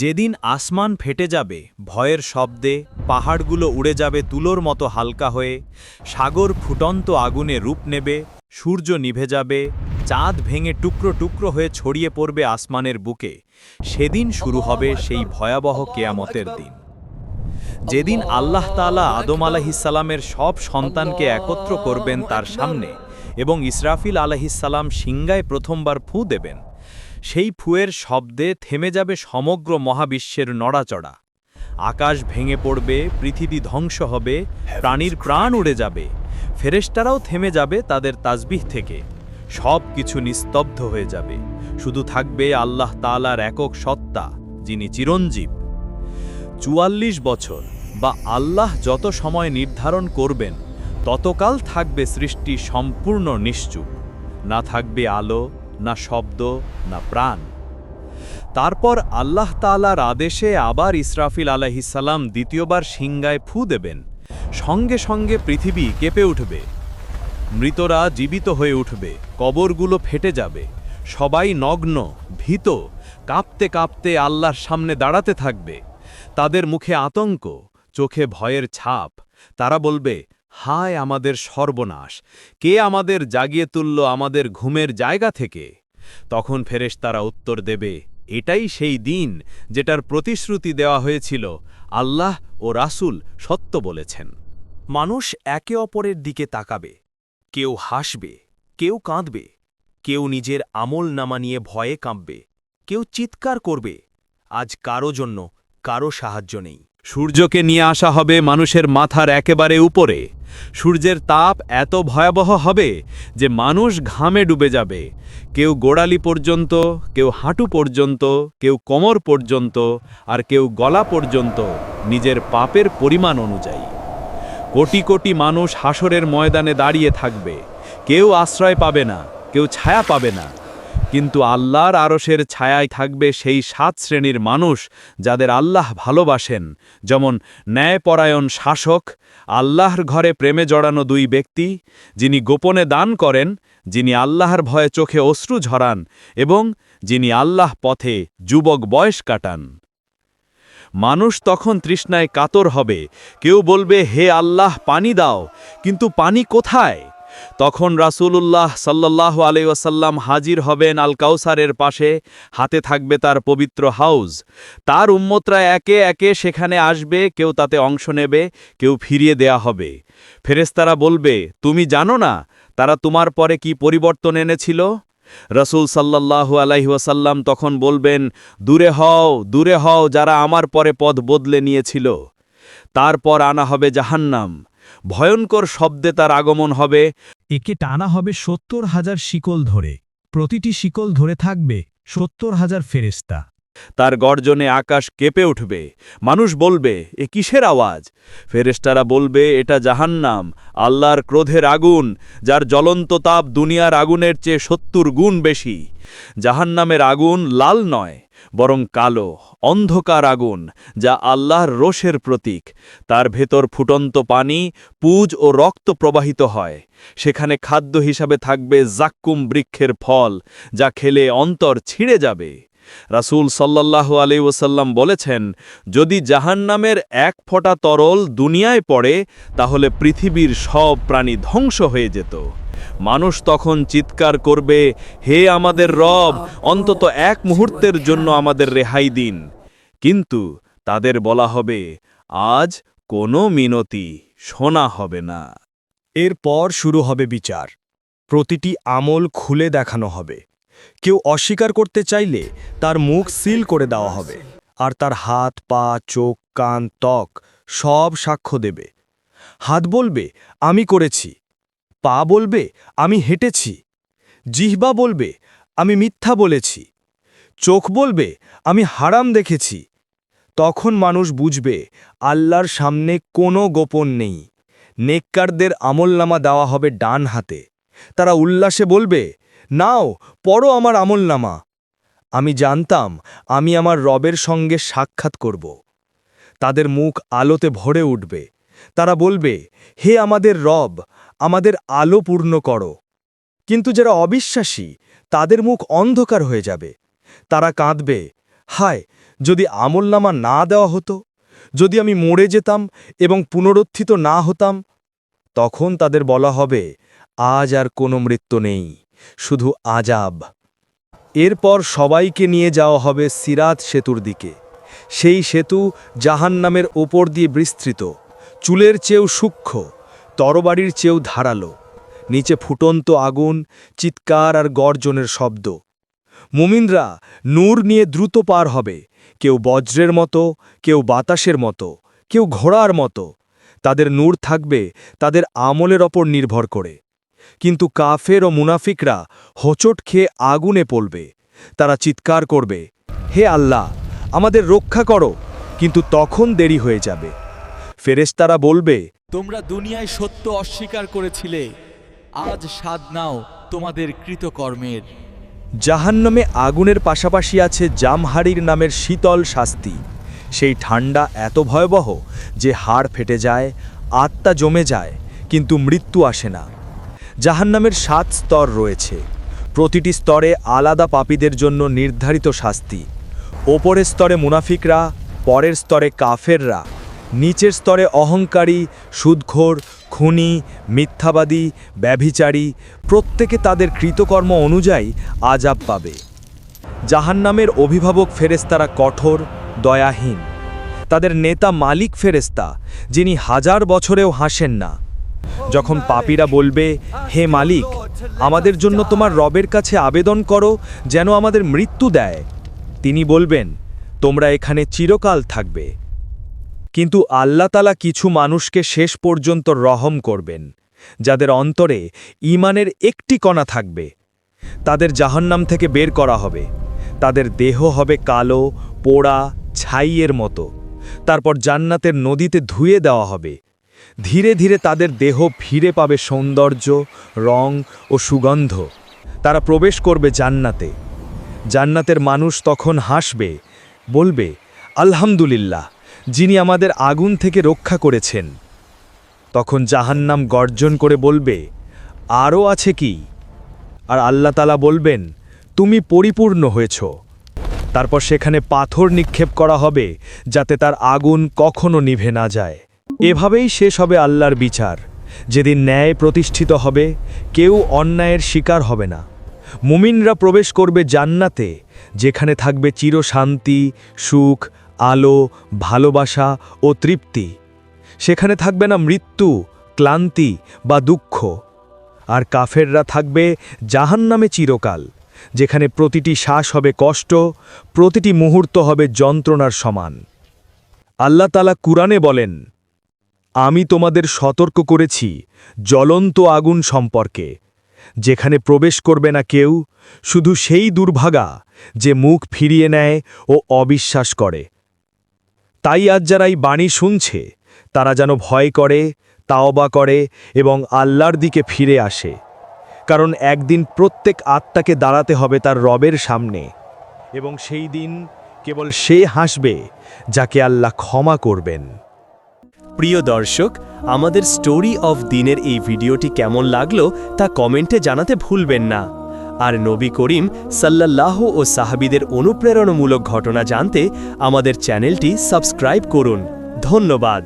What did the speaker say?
যেদিন আসমান ফেটে যাবে, ভয়ের শব্দে পাহাড়গুলো উড়ে যাবে তুলোর মতো হালকা হয়ে, সাগর ফুটন্ত আগুনে রূপ নেবে, সূর্য নিভে যাবে, চাঁদ ভেঙে টুকরো টুকরো হয়ে ছড়িয়ে পড়বে আসমানের বুকে। সেদিন শুরু হবে সেই ভয়াবহ কেয়ামতের দিন। যেদিন আল্লাহ তাআলা আদম আলাহিসাল্লামের সব সন্তানকে একত্র করবেন তার সামনে এবং ইসরাফিল আলাহিসাল্লাম সিংগায় প্রথমবার ফু দেবেন। সেই ফুয়ের শব্দে থেমে যাবে সমগ্র মহাবিশ্বের নড়াচড়া। আকাশ ভেঙে পড়বে পৃথিবী ধ্বংস হবে প্রাণীর প্রাণ উড়ে যাবে। ফেরেশতারাও থেমে যাবে তাদের তাজবিহ থেকে। সব কিছু নিস্তব্ধ হয়ে যাবে। শুধু থাকবে আল্লাহ তাআলার একক সত্তা যিনি চিরঞ্জীব। চুয়াল্লিশ বছর বা আল্লাহ যত সময় নির্ধারণ করবেন ততকাল থাকবে সৃষ্টি সম্পূর্ণ নিশ্চুপ। না থাকবে আলো না শব্দ, না প্রাণ। তারপর আল্লাহ তাআলার আদেশে আবার ইসরাফিল আলাহিসাল্লাম দ্বিতীয়বার সিংগায় ফু দেবেন। সঙ্গে সঙ্গে পৃথিবী কেঁপে উঠবে। মৃতরা জীবিত হয়ে উঠবে, কবরগুলো ফেটে যাবে। সবাই নগ্ন, ভীত, কাঁপতে কাঁপতে আল্লাহর সামনে দাঁড়াতে থাকবে। তাদের মুখে আতঙ্ক, চোখে ভয়ের ছাপ। তারা বলবে হায় আমাদের সর্বনাশ। কে আমাদের জাগিয়ে তুলল আমাদের ঘুমের জায়গা থেকে? তখন ফেরেশতারা উত্তর দেবে, এটাই সেই দিন যেটার প্রতিশ্রুতি দেওয়া হয়েছিল, আল্লাহ ও রাসূল সত্য বলেছেন। মানুষ একে অপরের দিকে তাকাবে, কেউ হাসবে, কেউ কাঁদবে, কেউ নিজের আমল নামা নিয়ে ভয়ে কাঁপবে, কেউ চিৎকার করবে, আজ কারও জন্য কারও সাহায্য নেই। সূর্যকে নিয়ে আসা হবে মানুষের মাথার একেবারে উপরে। সূর্যের তাপ এত ভয়াবহ হবে যে মানুষ ঘামে ডুবে যাবে। কেউ গোড়ালি পর্যন্ত, কেউ হাঁটু পর্যন্ত, কেউ কোমর পর্যন্ত, আর কেউ গলা পর্যন্ত নিজের পাপের পরিমাণ অনুযায়ী। কোটি কোটি মানুষ হাসরের ময়দানে দাঁড়িয়ে থাকবে। কেউ আশ্রয় পাবে না, কেউ ছায়া পাবে না। কিন্তু আল্লাহর আরশের ছায়ায় থাকবে সেই সাত শ্রেণির মানুষ যাদের আল্লাহ ভালোবাসেন। যেমন ন্যায়পরায়ণ শাসক, আল্লাহর ঘরে প্রেমে জড়ানো দুই ব্যক্তি, যিনি গোপনে দান করেন, যিনি আল্লাহর ভয়ে চোখে অশ্রু ঝরান এবং যিনি আল্লাহ পথে যুবক বয়স কাটান। মানুষ তখন তৃষ্ণায় কাতর হবে। কেউ বলবে, হে আল্লাহ, পানি দাও। কিন্তু পানি কোথায়? তখন রাসূলুল্লাহ সাল্লাল্লাহু আলাইহি ওয়াসাল্লাম হাজির হবেন আল কাউসারের পাশে, হাতে থাকবে তার পবিত্র হাউজ। তার উম্মতরা একে একে সেখানে আসবে, কেউ তাতে অংশ নেবে, কেউ ফিরিয়ে দেয়া হবে। ফেরেস্তারা বলবে, তুমি জানো না, তারা তোমার পরে কি পরিবর্তন এনেছিল? রসুল সাল্লাল্লাহু আলাইহি ওয়াসাল্লাম তখন বলবেন, দূরে হও দূরে হও, যারা আমার পরে পদ বদলে নিয়েছিল। তারপর আনা হবে জাহান্নাম। ভয়ঙ্কর শব্দে তার আগমন হবে। একে টানা হবে সত্তর হাজার শিকল ধরে। প্রতিটি শিকল ধরে থাকবে সত্তর হাজার ফেরেস্তা তার গর্জনে আকাশ কেঁপে উঠবে। মানুষ বলবে এ কিসের আওয়াজ? ফেরেস্তারা বলবে এটা জাহান্নাম আল্লাহর ক্রোধের আগুন যার জ্বলন্ত তাপ দুনিয়ার আগুনের চেয়ে সত্তর গুণ বেশি। জাহান্নামের আগুন লাল নয় বরং কালো, অন্ধকার আগুন, যা আল্লাহর রোষের প্রতীক। তার ভেতর ফুটন্ত পানি, পুজ ও রক্ত প্রবাহিত হয়। সেখানে খাদ্য হিসাবে থাকবে জাক্কুম বৃক্ষের ফল, যা খেলে অন্তর ছিঁড়ে যাবে। রাসূল সাল্লাল্লাহু আলাইহি ওয়াসাল্লাম বলেছেন, যদি জাহান্নামের এক ফোঁটা তরল দুনিয়ায় পড়ে, তাহলে পৃথিবীর সব প্রাণী ধ্বংস হয়ে যেত। মানুষ তখন চিৎকার করবে, হে আমাদের রব, অন্তত এক মুহূর্তের জন্য আমাদের রেহাই দিন। কিন্তু তাদের বলা হবে, আজ কোনো মিনতি শোনা হবে না। এরপর শুরু হবে বিচার। প্রতিটি আমল খুলে দেখানো হবে। কেউ অস্বীকার করতে চাইলে তার মুখ সিল করে দেওয়া হবে আর তার হাত, পা, চোখ, কান, ত্বক সব সাক্ষ্য দেবে। হাত বলবে, আমি করেছি। পা বলবে, আমি হেঁটেছি। জিহ্বা বলবে, আমি মিথ্যা বলেছি। চোখ বলবে, আমি হারাম দেখেছি। তখন মানুষ বুঝবে, আল্লাহর সামনে কোনো গোপন নেই। নেককারদের আমলনামা দেওয়া হবে ডান হাতে। তারা উল্লাসে বলবে নাও, পড়ো আমার আমলনামা। আমি জানতাম, আমি আমার রবের সঙ্গে সাক্ষাৎ করব। তাদের মুখ আলোতে ভরে উঠবে। তারা বলবে, হে আমাদের রব, আমাদের আলো পূর্ণ করো। কিন্তু যারা অবিশ্বাসী, তাদের মুখ অন্ধকার হয়ে যাবে। তারা কাঁদবে, হায়, যদি আমলনামা না দেওয়া হতো, যদি আমি মরে যেতাম এবং পুনরুত্থিত না হতাম, তখন তাদের বলা হবে, আজ আর কোনো মৃত্যু নেই। শুধু আজাব। এরপর সবাইকে নিয়ে যাওয়া হবে সিরাত সেতুর দিকে। সেই সেতু জাহান্নামের ওপর দিয়ে বিস্তৃত। চুলের চেয়েও সূক্ষ্ম, তরবারির চেয়েও ধারালো। নিচে ফুটন্ত আগুন, চিৎকার আর গর্জনের শব্দ। মুমিনরা নূর নিয়ে দ্রুত পার হবে। কেউ বজ্রের মতো, কেউ বাতাসের মতো, কেউ ঘোড়ার মতো। তাদের নূর থাকবে তাদের আমলের ওপর নির্ভর করে। কিন্তু কাফের ও মুনাফিকরা হোঁচট খেয়ে আগুনে পড়বে। তারা চিৎকার করবে হে আল্লাহ আমাদের রক্ষা করো। কিন্তু তখন দেরি হয়ে যাবে। ফেরেশতারা বলবে তোমরা দুনিয়ায় সত্য অস্বীকার করেছিলে আজ স্বাদ নাও তোমাদের কৃতকর্মের। জাহান্নামে আগুনের পাশাপাশি আছে জামহারির নামের শীতল শাস্তি। সেই ঠান্ডা এত ভয়াবহ যে হাড় ফেটে যায় আত্মা জমে যায় কিন্তু মৃত্যু আসে না। জাহান্নামের সাত স্তর রয়েছে। প্রতিটি স্তরে আলাদা পাপীদের জন্য নির্ধারিত শাস্তি। ওপরের স্তরে মুনাফিকরা, পরের স্তরে কাফেররা, নিচের স্তরে অহংকারী, সুদখোর, খুনি, মিথ্যাবাদী, ব্যভিচারী, প্রত্যেকে তাদের কৃতকর্ম অনুযায়ী আজাব পাবে। জাহান্নামের অভিভাবক ফেরেস্তারা কঠোর, দয়াহীন। তাদের নেতা মালিক ফেরেস্তা যিনি হাজার বছরেও হাসেন না। যখন পাপীরা বলবে, হে মালিক, আমাদের জন্য তোমার রবের কাছে আবেদন করো যেন আমাদের মৃত্যু দেয়। তিনি বলবেন, তোমরা এখানে চিরকাল থাকবে। কিন্তু আল্লাতালা কিছু মানুষকে শেষ পর্যন্ত রহম করবেন, যাদের অন্তরে ঈমানের একটি কণা থাকবে। তাদের জাহান্নাম থেকে বের করা হবে। তাদের দেহ হবে কালো, পোড়া, ছাইয়ের মতো। তারপর জান্নাতের নদীতে ধুয়ে দেওয়া হবে। ধীরে ধীরে তাদের দেহ ফিরে পাবে সৌন্দর্য, রং ও সুগন্ধ। তারা প্রবেশ করবে জান্নাতে। জান্নাতের মানুষ তখন হাসবে, বলবে, আলহামদুলিল্লাহ, যিনি আমাদের আগুন থেকে রক্ষা করেছেন। তখন জাহান্নাম গর্জন করে বলবে আরও আছে কি? আর আল্লাহ তালা বলবেন, তুমি পরিপূর্ণ হয়েছ। তারপর সেখানে পাথর নিক্ষেপ করা হবে, যাতে তার আগুন কখনো নিভে না যায়। এভাবেই শেষ হবে আল্লাহর বিচার। যেদিন ন্যায় প্রতিষ্ঠিত হবে, কেউ অন্যায়ের শিকার হবে না। মুমিনরা প্রবেশ করবে জান্নাতে, যেখানে থাকবে চিরশান্তি সুখ, আলো, ভালোবাসা ও তৃপ্তি। সেখানে থাকবে না মৃত্যু, ক্লান্তি বা দুঃখ। আর কাফেররা থাকবে জাহান্নামে চিরকাল, যেখানে প্রতিটি শ্বাস হবে কষ্ট, প্রতিটি মুহূর্ত হবে যন্ত্রণার সমান। আল্লাহ তালা কুরআনে বলেন আমি তোমাদের সতর্ক করেছি জ্বলন্ত আগুন সম্পর্কে। যেখানে প্রবেশ করবে না কেউ, শুধু সেই দুর্ভাগা যে মুখ ফিরিয়ে নেয় ও অবিশ্বাস করে। তাই আজ যারা এই বাণী শুনছে, তারা যেন ভয় করে, তাওবা করে এবং আল্লাহর দিকে ফিরে আসে। কারণ একদিন প্রত্যেক আত্মাকে দাঁড়াতে হবে তার রবের সামনে। এবং সেই দিন কেবল সে হাসবে, যাকে আল্লাহ ক্ষমা করবেন। প্রিয় দর্শক, আমাদের স্টোরি অফ দিনের এই ভিডিওটি কেমন লাগল তা কমেন্টে জানাতে ভুলবেন না। আর নবী করিম সাল্লাহ ও সাহাবিদের অনুপ্রেরণামূলক ঘটনা জানতে আমাদের চ্যানেলটি সাবস্ক্রাইব করুন। ধন্যবাদ।